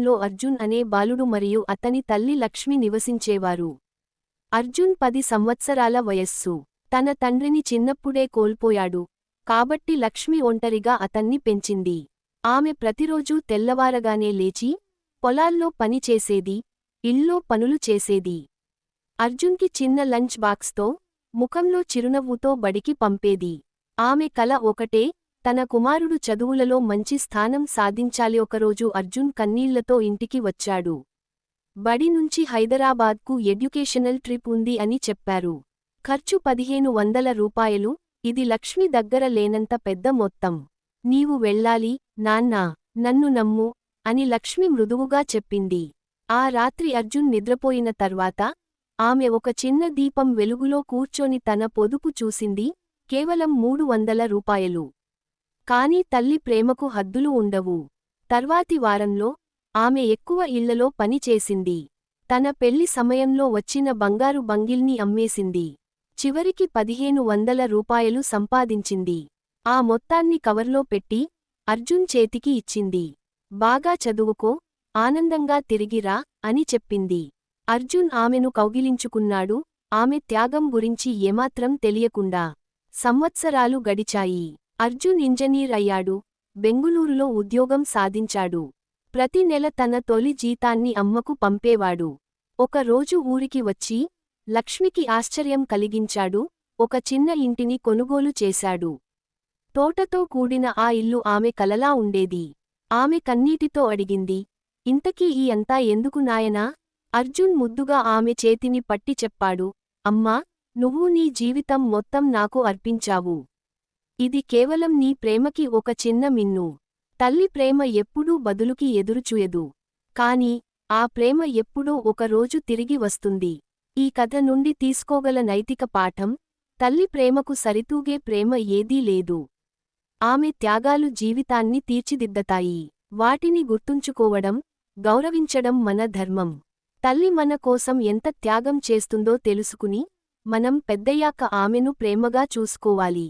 లో అర్జున్ అనే బాలుడు మరియు అతని తల్లి లక్ష్మి నివసించేవారు. అర్జున్ పది సంవత్సరాల వయస్సు. తన తండ్రిని చిన్నప్పుడే కోల్పోయాడు. కాబట్టి లక్ష్మి ఒంటరిగా అతన్ని పెంచింది. ఆమె ప్రతిరోజూ తెల్లవారగానే లేచి పొలాల్లో పని చేసేది ఇల్లో పనులు చేసేది. అర్జున్కి చిన్న లంచ్ బాక్స్తో ముఖంలో చిరునవ్వుతో బడికి పంపేది. ఆమె కల ఒకటే తన కుమారుడు చదువులలో మంచి స్థానం సాధించాలి. ఒకరోజు అర్జున్ కన్నీళ్ళతో ఇంటికి వచ్చాడు. బడి నుంచి హైదరాబాద్కు ఎడ్యుకేషనల్ ట్రిప్ ఉంది అని చెప్పారు. ఖర్చు పదిహేను వందల రూపాయలు ఇది లక్ష్మి దగ్గర లేనంత పెద్ద మొత్తం. నీవు వెళ్ళాలి నాన్నా నన్ను నమ్ము అని లక్ష్మి మృదువుగా చెప్పింది. ఆ రాత్రి అర్జున్ నిద్రపోయిన తర్వాత ఆమె ఒక చిన్న దీపం వెలుగులో కూర్చొని తన పొదుపు చూసింది కేవలం మూడు వందల రూపాయలు. కాని తల్లి ప్రేమకు హద్దులు ఉండవు. తర్వాతి వారంలో ఆమె ఎక్కువ ఇళ్ళలో పనిచేసింది తన పెళ్ళి సమయంలో వచ్చిన బంగారు బంగిల్ని అమ్మేసింది. చివరికి పదిహేను వందల రూపాయలు సంపాదించింది. ఆ మొత్తాన్ని కవర్లో పెట్టి అర్జున్ చేతికి ఇచ్చింది. బాగా చదువుకో ఆనందంగా తిరిగిరా అని చెప్పింది. అర్జున్ ఆమెను కౌగిలించుకున్నాడు. ఆమె త్యాగం గురించి ఏమాత్రం తెలియకుండా సంవత్సరాలు గడిచాయి. అర్జున్ ఇంజనీర్ అయ్యాడు. బెంగుళూరులో ఉద్యోగం సాధించాడు. ప్రతి నెల తన తొలి జీతాన్ని అమ్మకు పంపేవాడు. ఒక రోజు ఊరికి వచ్చి లక్ష్మికి ఆశ్చర్యం కలిగించాడు. ఒక చిన్న ఇంటిని కొనుగోలు చేశాడు. తోటతో కూడిన ఆ ఇల్లు ఆమె కలలా ఉండేది. ఆమె కన్నీటితో అడిగింది ఇంతకీ ఈ అంతా ఎందుకు నాయనా అర్జున్ ముద్దుగా ఆమె చేతిని పట్టి చెప్పాడు అమ్మా నువ్వు నీ జీవితం మొత్తం నాకు అర్పించావు. ఇది కేవలం నీ ప్రేమకి ఒక చిన్న మిన్ను. తల్లి ప్రేమ ఎప్పుడూ బదులుకి ఎదురుచూయదు. కాని ఆ ప్రేమ ఎప్పుడో ఒకరోజు తిరిగి వస్తుంది. ఈ కథ నుండి తీసుకోగల నైతిక పాఠం తల్లి ప్రేమకు సరితూగే ప్రేమ ఏదీ లేదు. ఆమె త్యాగాలు జీవితాన్ని తీర్చిదిద్దతాయి. వాటిని గుర్తుంచుకోవడం గౌరవించడం మన ధర్మం. తల్లి మన కోసం ఎంత త్యాగం చేస్తుందో తెలుసుకుని మనం పెద్దయ్యాక ఆమెను ప్రేమగా చూసుకోవాలి.